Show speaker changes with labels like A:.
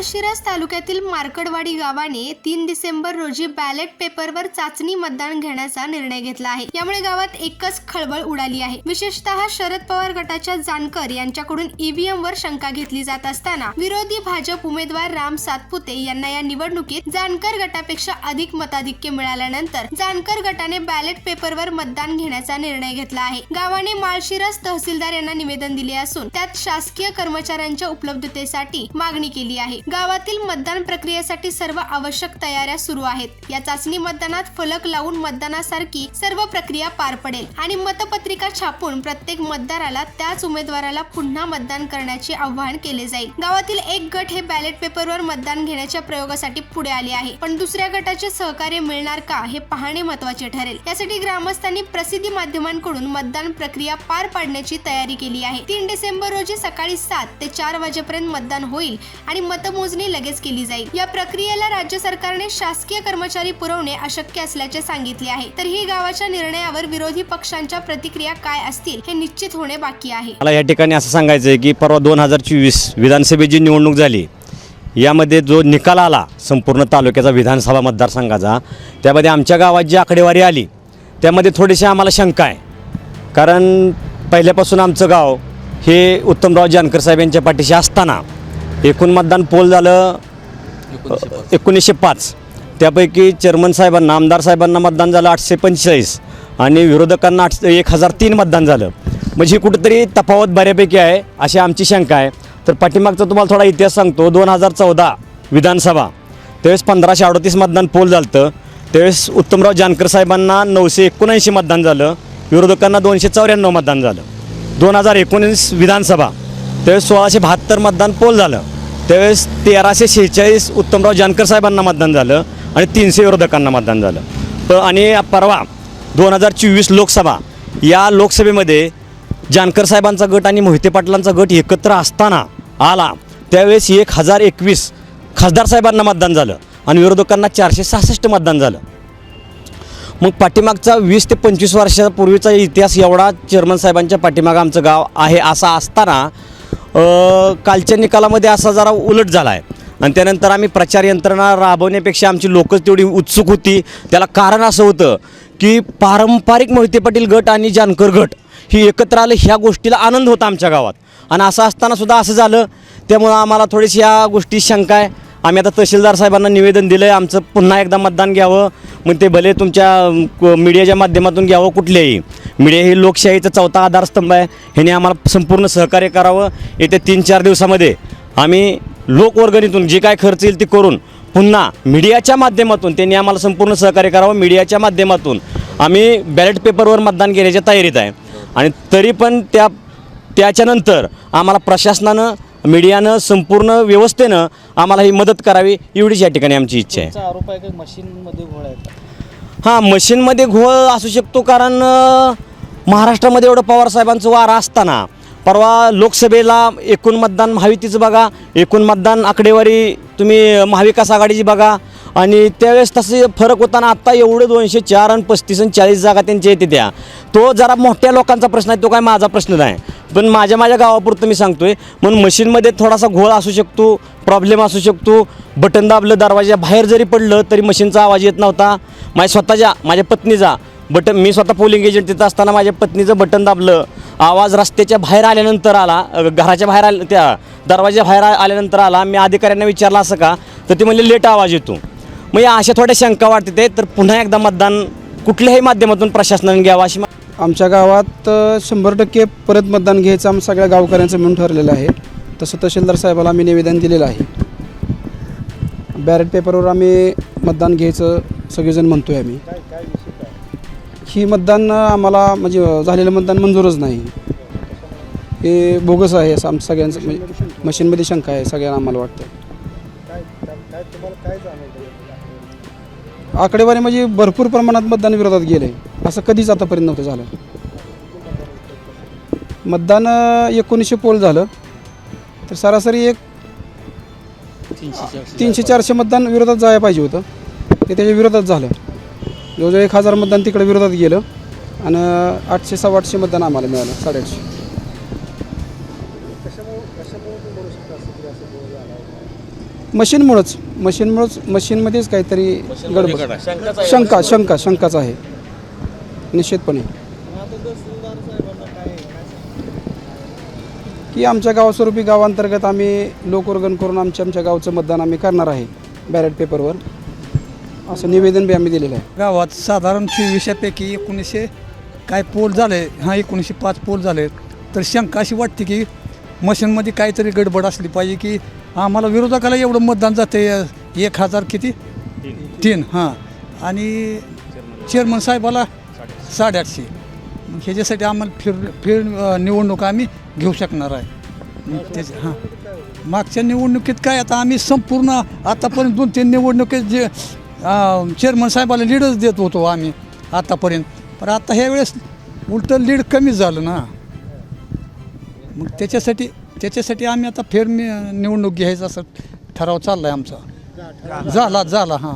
A: माळशिरस तालुक्यातील मार्कडवाडी गावाने तीन डिसेंबर रोजी बॅलेट पेपरवर चाचणी मतदान घेण्याचा निर्णय घेतला आहे. यामुळे गावात एकच खळबळ उडाली आहे. विशेषतः शरद पवार गटाच्या जानकर यांच्याकडून ईव्हीएम वर शंका घेतली जात असताना विरोधी भाजप उमेदवार राम सातपुते यांना या निवडणुकीत जानकर गटापेक्षा अधिक मताधिक्य मिळाल्यानंतर जानकर गटाने बॅलेट पेपरवर मतदान घेण्याचा निर्णय घेतला आहे. गावाने माळशिरस तहसीलदार यांना निवेदन दिले असून त्यात शासकीय कर्मचाऱ्यांच्या उपलब्धतेसाठी मागणी केली आहे. गावातील मतदान प्रक्रियेसाठी सर्व आवश्यक तयाऱ्या सुरू आहेत. या चाचणी मतदानात फलक लावून मतदानासारखी सर्व प्रक्रिया पार पडेल आणि मतपत्रिका छापून प्रत्येक मतदाराला त्याच उमेदवाराला पुन्हा मतदान करण्याचे आवाहन केले जाईल. गावातील एक गट हे बॅलेट पेपरवर मतदान घेण्याच्या प्रयोगासाठी पुढे आले आहे. पण दुसऱ्या गटाचे सहकार्य मिळणार का हे पाहणे महत्त्वाचे ठरेल. यासाठी ग्रामस्थांनी प्रसिद्धी माध्यमांकडून मतदान प्रक्रिया पार पाडण्याची तयारी केली आहे. तीन डिसेंबर रोजी सकाळी सात ते चार वाजेपर्यंत मतदान होईल आणि मत मतमोजणी लगेच केली जाईल. या प्रक्रियेला राज्य सरकारने शासकीय कर्मचारी पुरवणे अशक्य असल्याचे सांगितले आहे. तर ही गावाच्या निर्णयावर विरोधी पक्षांच्या प्रतिक्रिया काय असतील हे निश्चित होणे बाकी आहे.
B: मला या ठिकाणी असं सांगायचं आहे की परवा दोन हजार चोवीस विधानसभेची निवडणूक झाली. यामध्ये जो निकाल आला संपूर्ण तालुक्याचा विधानसभा मतदारसंघाचा त्यामध्ये आमच्या गावात जी आकडेवारी आली त्यामध्ये थोडीशी आम्हाला शंका आहे. कारण पहिल्यापासून आमचं गाव हे उत्तमराव जानकर साहेब यांच्या पाठीशी असताना एकूण मतदान पोल झालं एकोणीसशे पाच. त्यापैकी चेअरमन साहेबांना आमदार साहेबांना मतदान झालं आठशे पंचेचाळीस आणि विरोधकांना आठ एक हजार तीन मतदान झालं. म्हणजे ही कुठेतरी तफावत बऱ्यापैकी आहे अशी आमची शंका आहे. तर पाठीमागचा तुम्हाला थोडा इतिहास सांगतो. दोन हजार चौदा विधानसभा त्यावेळेस पंधराशे अडतीस मतदान पोल झालं त्यावेळेस उत्तमराव जानकर साहेबांना नऊशे एकोणऐंशी मतदान झालं. विरोधकांना दोनशे चौऱ्याण्णव मतदान झालं. दोन हजार एकोणीस विधानसभा त्यावेळेस सोळाशे बहात्तर मतदान पोल झालं. त्यावेळेस तेराशे शेहेचाळीस उत्तमराव जानकर साहेबांना मतदान झालं आणि तीनशे विरोधकांना मतदान झालं. प आणि परवा दोन हजार चोवीस लोकसभा या लोकसभेमध्ये जानकर साहेबांचा गट आणि मोहिते पाटलांचा गट एकत्र असताना आला. त्यावेळेस एक हजार एकवीस खासदार साहेबांना मतदान झालं आणि विरोधकांना चारशे सहासष्ट मतदान झालं. मग पाठीमागचा वीस ते पंचवीस वर्षापूर्वीचा इतिहास एवढा चेअरमन साहेबांच्या पाठीमागं आमचं गाव आहे असा असताना कालच्या निकालामध्ये असा जरा उलट झाला आहे आणि त्यानंतर आम्ही प्रचार यंत्रणा राबवण्यापेक्षा आमची लोकच तेवढी उत्सुक होती. त्याला कारण असं होतं की पारंपरिक मोहिते पाटील गट आणि जानकर गट ही एकत्र आले ह्या गोष्टीला आनंद होता आमच्या गावात. आणि असं असतानासुद्धा असं झालं. त्यामुळं आम्हाला थोडीशी या गोष्टी शंका आहे. आम्ही आता तहसीलदार साहेबांना निवेदन दिलं आहे आमचं पुन्हा एकदा मतदान घ्यावं. मग ते भले तुमच्या क- मीडियाच्या माध्यमातून घ्यावं कुठल्याही. मीडिया ही लोकशाहीचा चौथा आधारस्तंभ आहे. ह्याने आम्हाला संपूर्ण सहकार्य करावं. येत्या तीन चार दिवसामध्ये आम्ही लोकवर्गणीतून जे काय खर्च येईल ते करून पुन्हा मीडियाच्या माध्यमातून त्यांनी आम्हाला संपूर्ण सहकार्य करावं. मीडियाच्या माध्यमातून आम्ही बॅलेट पेपरवर मतदान घेण्याच्या तयारीत आहे. आणि तरी पण त्या त्याच्यानंतर आम्हाला प्रशासनानं मीडियानं संपूर्ण व्यवस्थेनं आम्हाला ही मदत करावी एवढीच या ठिकाणी आमची इच्छा आहे.
C: आरोप आहे की मशीनमध्ये घोळ आहे
B: हां मशीनमध्ये घोळ असू शकतो कारण महाराष्ट्रामध्ये एवढं पवारसाहेबांचं वार असताना परवा लोकसभेला एकूण मतदान महायुतीचं बघा एकूण मतदान आकडेवारी तुम्ही महाविकास आघाडीची बघा. आणि त्यावेळेस तसे फरक होताना आत्ता एवढे दोनशे चार आणि पस्तीस आणि चाळीस जागा त्यांच्या येते त्या. तो जरा मोठ्या लोकांचा प्रश्न आहे तो काय माझा प्रश्न नाही. पण माझ्या माझ्या गावापुरतं मी सांगतोय म्हणून मशीनमध्ये थोडासा घोळ असू शकतो प्रॉब्लेम असू शकतो. बटन दाबलं दरवाजा बाहेर जरी पडलं तरी मशीनचा आवाज येत नव्हता. माझ्या स्वतःच्या माझ्या पत्नीचा बटन मी स्वतः पोलिंग एजंट तिथं असताना माझ्या पत्नीचं बटन दाबलं. आवाज रस्त्याच्या बाहेर आल्यानंतर आला. घराच्या बाहेर आल त्या दरवाजा बाहेर आल्यानंतर आला. मी अधिकाऱ्यांना विचारला असं का? तर ते म्हणले लेट आवाज येतो. मग या अशा थोड्या शंका वाटते ते तर पुन्हा एकदा मतदान कुठल्याही माध्यमातून प्रशासनाने घ्यावं अशी
D: आमच्या गावात शंभर टक्के परत मतदान घ्यायचं आम सगळ्या गावकऱ्यांचं म्हणून ठरलेलं आहे. तसं तहसीलदार साहेबाला आम्ही निवेदन दिलेलं आहे. बॅलेट पेपरवर आम्ही मतदान घ्यायचं सगळेजण म्हणतो आहे आम्ही. ही मतदान आम्हाला म्हणजे झालेलं मतदान मंजूरच नाही. हे बोगस आहे असं आमचं सगळ्यांचं म्हणजे मशीनमध्ये शंका आहे सगळ्यांना आम्हाला वाटतं. आकडेवारी म्हणजे भरपूर प्रमाणात मतदान विरोधात गेलं. असं कधीच आतापर्यंत नव्हतं झालं. मतदान एकोणीसशे पोल झालं. तर सरासरी एक तीनशे चारशे मतदान विरोधात जायला पाहिजे होतं. ते त्याच्या विरोधात झालं. जवळजवळ एक हजार मतदान तिकडे विरोधात गेलं आणि आठशे सव्वा आठशे मतदान आम्हाला मिळालं साडेआठशे. मशीनमुळंच मशीनमुळंच मशीनमध्येच काहीतरी गडबड. शंका शंका शंकाच आहे. निश्चितपणे. की आमच्या गावास्वरूपी गावांतर्गत आम्ही लोकवर्गण करून आमच्या आमच्या गावचं मतदान आम्ही करणार आहे बॅलेट पेपरवर असं निवेदन बी आम्ही दिलेलं आहे.
E: गावात साधारण चोवीसशेपैकी एकोणीसशे काय पोल झाले हां एकोणीसशे पाच पोल झाले तर शंका अशी वाटते की मशीनमध्ये काहीतरी गडबड असली पाहिजे की आम्हाला विरोधकाला एवढं मतदान जाते एक हजार किती? तीन हां. आणि चेअरमन साहेबाला साडेआठशे. ह्याच्यासाठी आम्हाला फिर फिर निवडणूक आम्ही घेऊ शकणार आहे. त्याच्या हां. मागच्या निवडणुकीत काय आता आम्ही संपूर्ण आतापर्यंत दोन तीन निवडणुकीत जे चेअरमन साहेबाला लीडच देत होतो आम्ही आतापर्यंत. पण आता ह्या वेळेस उलटं लीड कमीच झालं ना. मग त्याच्यासाठी त्याच्यासाठी आम्ही आता फेर निवडणूक घ्यायचा असं ठराव चालला आहे आमचा झाला झाला हां.